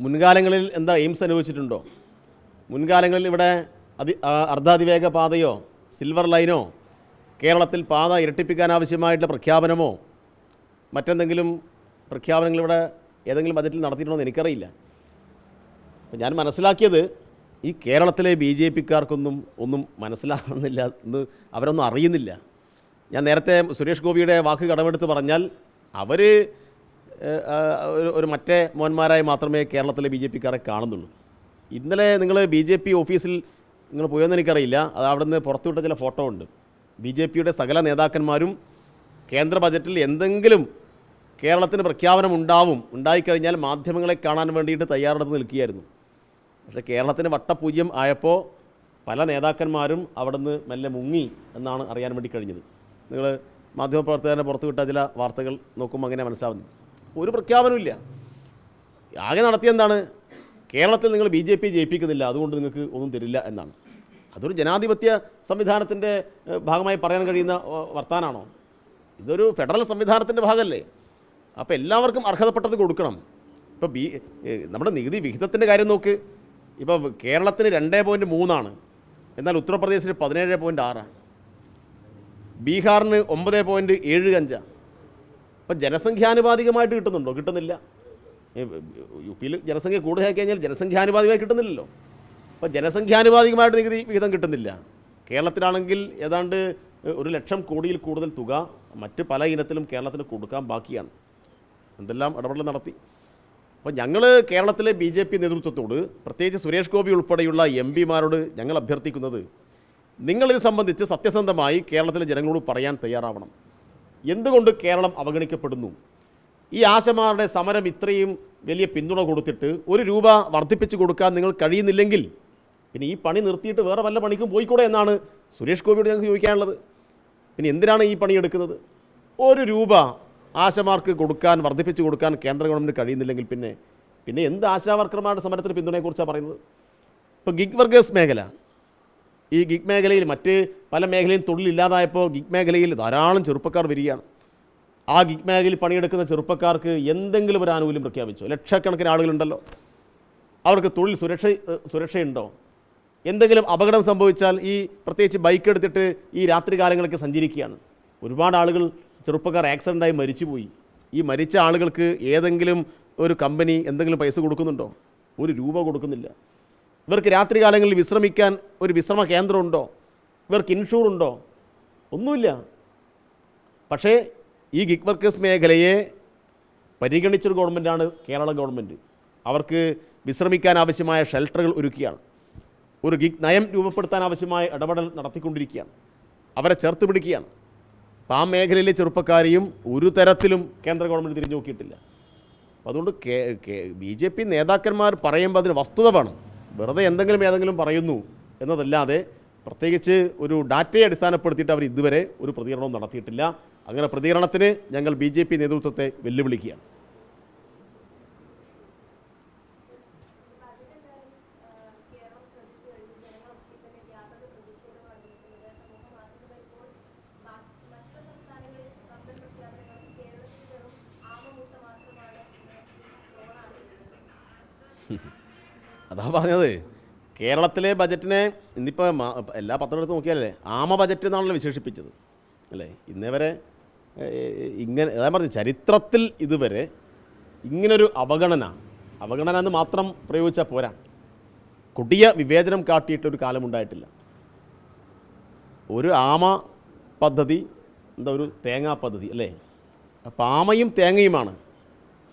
മുൻകാലങ്ങളിൽ എന്താ എയിംസ് അനുഭവിച്ചിട്ടുണ്ടോ? മുൻകാലങ്ങളിൽ ഇവിടെ അതി അർദ്ധാതിവേഗ പാതയോ സിൽവർ ലൈനോ കേരളത്തിൽ പാത ഇരട്ടിപ്പിക്കാൻ ആവശ്യമായിട്ടുള്ള പ്രഖ്യാപനമോ മറ്റെന്തെങ്കിലും പ്രഖ്യാപനങ്ങൾ ഇവിടെ ഏതെങ്കിലും ബജറ്റിൽ നടത്തിയിട്ടുണ്ടോ എന്ന് എനിക്കറിയില്ല. അപ്പോൾ ഞാൻ മനസ്സിലാക്കിയത് ഈ കേരളത്തിലെ ബി ജെ പിക്കാർക്കൊന്നും ഒന്നും മനസ്സിലാകുന്നില്ല എന്ന് അവരൊന്നും അറിയുന്നില്ല. ഞാൻ നേരത്തെ സുരേഷ് ഗോപിയുടെ വാക്ക് കടമെടുത്ത് പറഞ്ഞാൽ അവർ ഒരു മറ്റേ മോന്മാരായി മാത്രമേ കേരളത്തിലെ ബി ജെ പിക്കാരെ കാണുന്നുള്ളൂ. ഇന്നലെ നിങ്ങൾ ബി ജെ പി ഓഫീസിൽ നിങ്ങൾ പോയെന്ന് എനിക്കറിയില്ല. അത് അവിടെ നിന്ന് പുറത്തുവിട്ട ചില ഫോട്ടോ ഉണ്ട്. ബി ജെ പിയുടെ സകല നേതാക്കന്മാരും കേന്ദ്ര ബജറ്റിൽ എന്തെങ്കിലും കേരളത്തിന് പ്രഖ്യാപനം ഉണ്ടാവും ഉണ്ടായിക്കഴിഞ്ഞാൽ മാധ്യമങ്ങളെ കാണാൻ വേണ്ടിയിട്ട് തയ്യാറെടുത്ത് നിൽക്കുകയായിരുന്നു. പക്ഷേ കേരളത്തിന് വട്ടപൂജ്യം ആയപ്പോൾ പല നേതാക്കന്മാരും അവിടെ നിന്ന് മെല്ലെ മുങ്ങി എന്നാണ് അറിയാൻ വേണ്ടി കഴിഞ്ഞത്. നിങ്ങൾ മാധ്യമപ്രവർത്തകരെ പുറത്തുവിട്ട ചില വാർത്തകൾ നോക്കുമ്പോൾ അങ്ങനെ മനസ്സിലാവുന്നത്? ഒരു പ്രഖ്യാപനമില്ല ആകെ നടത്തിയെന്താണ് കേരളത്തിൽ നിങ്ങൾ ബി ജെ പി ജയിപ്പിക്കുന്നില്ല അതുകൊണ്ട് നിങ്ങൾക്ക് ഒന്നും തരില്ല എന്നാണ്. അതൊരു ജനാധിപത്യ സംവിധാനത്തിന്റെ ഭാഗമായി പറയാൻ കഴിയുന്ന വർത്താനാണോ? ഇതൊരു ഫെഡറൽ സംവിധാനത്തിന്റെ ഭാഗമല്ലേ? അപ്പോൾ എല്ലാവർക്കും അർഹതപ്പെട്ടത് കൊടുക്കണം. ഇപ്പോൾ ബി നമ്മുടെ നികുതി വിഹിതത്തിന്റെ കാര്യം നോക്ക്. ഇപ്പോൾ കേരളത്തിന് രണ്ടേ പോയിന്റ് മൂന്നാണ്. എന്നാൽ ഉത്തർപ്രദേശിന് പതിനേഴ് പോയിന്റ് ആറാണ് ബീഹാറിന് ഒമ്പത് പോയിന്റ് ഏഴ് അഞ്ചാണ് അപ്പം ജനസംഖ്യാനുപാതികമായിട്ട് കിട്ടുന്നുണ്ടോ? കിട്ടുന്നില്ല. യു പിയിൽ ജനസംഖ്യ കൂടുതലായി കഴിഞ്ഞാൽ ജനസംഖ്യാനുപാതികമായി കിട്ടുന്നില്ലല്ലോ. അപ്പോൾ ജനസംഖ്യാനുപാതികമായിട്ട് നികുതി വിഹിതം കിട്ടുന്നില്ല. കേരളത്തിലാണെങ്കിൽ ഏതാണ്ട് ഒരു ലക്ഷം കോടിയിൽ കൂടുതൽ തുക മറ്റ് പല ഇനത്തിലും കേരളത്തിന് കൊടുക്കാൻ ബാക്കിയാണ്. എന്തെല്ലാം ഇടപെടൽ നടത്തി. അപ്പോൾ ഞങ്ങൾ കേരളത്തിലെ ബി ജെ പി നേതൃത്വത്തോട് പ്രത്യേകിച്ച് സുരേഷ് ഗോപി ഉൾപ്പെടെയുള്ള എം പിമാരോട് ഞങ്ങൾ അഭ്യർത്ഥിക്കുന്നത് നിങ്ങളിത് സംബന്ധിച്ച് സത്യസന്ധമായി കേരളത്തിലെ ജനങ്ങളോട് പറയാൻ തയ്യാറാവണം. എന്തുകൊണ്ട് കേരളം അവഗണിക്കപ്പെടുന്നു? ഈ ആശമാരുടെ സമരം ഇത്രയും വലിയ പിന്തുണ കൊടുത്തിട്ട് ഒരു രൂപ വർദ്ധിപ്പിച്ച് കൊടുക്കാൻ നിങ്ങൾ കഴിയുന്നില്ലെങ്കിൽ പിന്നെ ഈ പണി നിർത്തിയിട്ട് വേറെ വല്ല പണിക്കും പോയിക്കൂടെ എന്നാണ് സുരേഷ് ഗോപിയോട് ഞങ്ങൾക്ക് ചോദിക്കാനുള്ളത്. പിന്നെ എന്തിനാണ് ഈ പണി എടുക്കുന്നത്? ഒരു രൂപ ആശമാർക്ക് കൊടുക്കാൻ വർദ്ധിപ്പിച്ചു കൊടുക്കാൻ കേന്ദ്ര ഗവൺമെന്റ് കഴിയുന്നില്ലെങ്കിൽ പിന്നെ പിന്നെ എന്ത് ആശാവർക്കർമാരുടെ സമരത്തിന് പിന്തുണയെക്കുറിച്ചാണ് പറയുന്നത്? ഇപ്പോൾ ഗിഗ് വർഗേഴ്സ് മേഖല ഈ ഗിഗ് മേഖലയിൽ മറ്റ് പല മേഖലയും തൊഴിലില്ലാതായപ്പോൾ ഗിഗ് മേഖലയിൽ ധാരാളം ചെറുപ്പക്കാർ വരികയാണ്. ആ ഗിഗ് മേഖലയിൽ പണിയെടുക്കുന്ന ചെറുപ്പക്കാർക്ക് എന്തെങ്കിലും ഒരു ആനുകൂല്യം പ്രഖ്യാപിച്ചു? ലക്ഷക്കണക്കിന് ആളുകളുണ്ടല്ലോ. അവർക്ക് തൊഴിൽ സുരക്ഷ സുരക്ഷയുണ്ടോ? എന്തെങ്കിലും അപകടം സംഭവിച്ചാൽ ഈ പ്രത്യേകിച്ച് ബൈക്ക് എടുത്തിട്ട് ഈ രാത്രി കാലങ്ങളൊക്കെ സഞ്ചരിക്കുകയാണ്. ഒരുപാട് ആളുകൾ ചെറുപ്പക്കാർ ആക്സിഡന്റായി മരിച്ചുപോയി. ഈ മരിച്ച ആളുകൾക്ക് ഏതെങ്കിലും ഒരു കമ്പനി എന്തെങ്കിലും പൈസ കൊടുക്കുന്നുണ്ടോ? ഒരു രൂപ കൊടുക്കുന്നില്ല. ഇവർക്ക് രാത്രികാലങ്ങളിൽ വിശ്രമിക്കാൻ ഒരു വിശ്രമ കേന്ദ്രമുണ്ടോ? ഇവർക്ക് ഇൻഷൂർ ഉണ്ടോ? ഒന്നുമില്ല. പക്ഷേ ഈ ഗിഗ് വർക്കേഴ്സ് മേഖലയെ പരിഗണിച്ചൊരു ഗവൺമെന്റാണ് കേരള ഗവൺമെന്റ് അവർക്ക് വിശ്രമിക്കാൻ ആവശ്യമായ ഷെൽട്ടറുകൾ ഒരുക്കുകയാണ് ഒരു ഗിഗ് നയം രൂപപ്പെടുത്താൻ ആവശ്യമായ ഇടപെടൽ നടത്തിക്കൊണ്ടിരിക്കുകയാണ്. അവരെ ചേർത്ത് പിടിക്കുകയാണ്. ആ മേഖലയിലെ ചെറുപ്പക്കാരെയും ഒരു തരത്തിലും കേന്ദ്ര ഗവൺമെന്റ് തിരിഞ്ഞു നോക്കിയിട്ടില്ല. അതുകൊണ്ട് ബി ജെ പി നേതാക്കന്മാർ പറയുമ്പോൾ അതിന് വസ്തുത വേണം. വെറുതെ എന്തെങ്കിലും ഏതെങ്കിലും പറയുന്നു എന്നതല്ലാതെ പ്രത്യേകിച്ച് ഒരു ഡാറ്റയെ അടിസ്ഥാനപ്പെടുത്തിയിട്ട് അവർ ഇതുവരെ ഒരു പ്രതികരണവും നടത്തിയിട്ടില്ല. അങ്ങനെ പ്രതികരണത്തിന് ഞങ്ങൾ ബി ജെ പി നേതൃത്വത്തെ വെല്ലുവിളിക്കുകയാണ്. അതാ പറഞ്ഞത്. കേരളത്തിലെ ബജറ്റിനെ ഇന്നിപ്പോൾ എല്ലാ പത്രം എടുത്ത് നോക്കിയാലേ ആമ ബജറ്റ് എന്നാണല്ലോ വിശേഷിപ്പിച്ചത്. അല്ലേ? ഇന്നേ വരെ ഇങ്ങനെ അതാ പറഞ്ഞു ചരിത്രത്തിൽ ഇതുവരെ ഇങ്ങനൊരു അവഗണന അവഗണന എന്ന് മാത്രം പ്രയോഗിച്ചാൽ പോരാ. കൊടിയ വിവേചനം കാട്ടിയിട്ടൊരു കാലമുണ്ടായിട്ടില്ല ഒരു ആമ പദ്ധതി എന്താ ഒരു തേങ്ങാ പദ്ധതി അല്ലേ? അപ്പോൾ ആമയും തേങ്ങയുമാണ്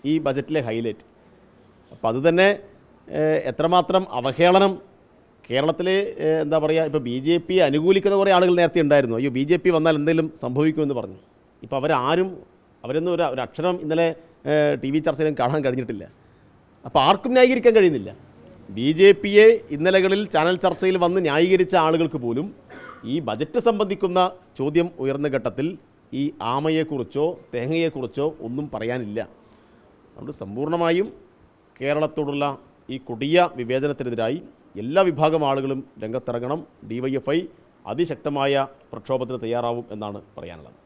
ഈ ബജറ്റിലെ ഹൈലൈറ്റ്. അപ്പോൾ അത് തന്നെ എത്രമാത്രം അവഹേളനം കേരളത്തിലെ എന്താ പറയുക ഇപ്പോൾ ബി ജെ പി അനുകൂലിക്കുന്ന കുറേ ആളുകൾ നേരത്തെ ഉണ്ടായിരുന്നു. അയ്യോ ബി ജെ പി വന്നാൽ എന്തെങ്കിലും സംഭവിക്കുമെന്ന് പറഞ്ഞു. ഇപ്പോൾ അവരാരും അവരൊന്നും ഒരു ഒരു അക്ഷരം ഇന്നലെ ടി വി ചർച്ചയിലും കാണാൻ കഴിഞ്ഞിട്ടില്ല. അപ്പോൾ ആർക്കും ന്യായീകരിക്കാൻ കഴിയുന്നില്ല. ബി ജെ പിയെ ഇന്നലകളിൽ ചാനൽ ചർച്ചയിൽ വന്ന് ന്യായീകരിച്ച ആളുകൾക്ക് പോലും ഈ ബജറ്റ് സംബന്ധിക്കുന്ന ചോദ്യം ഉയർന്ന ഘട്ടത്തിൽ ഈ ആമയെക്കുറിച്ചോ തേങ്ങയെക്കുറിച്ചോ ഒന്നും പറയാനില്ല. അതുകൊണ്ട് സമ്പൂർണമായും കേരളത്തോടുള്ള ഈ കൊടിയ വിവേചനത്തിനെതിരായി എല്ലാ വിഭാഗം ആളുകളും രംഗത്തിറങ്ങണം. ഡിവൈഎഫ്ഐ അതിശക്തമായ പ്രക്ഷോഭത്തിന് തയ്യാറാവും എന്നാണ് പറയാനുള്ളത്.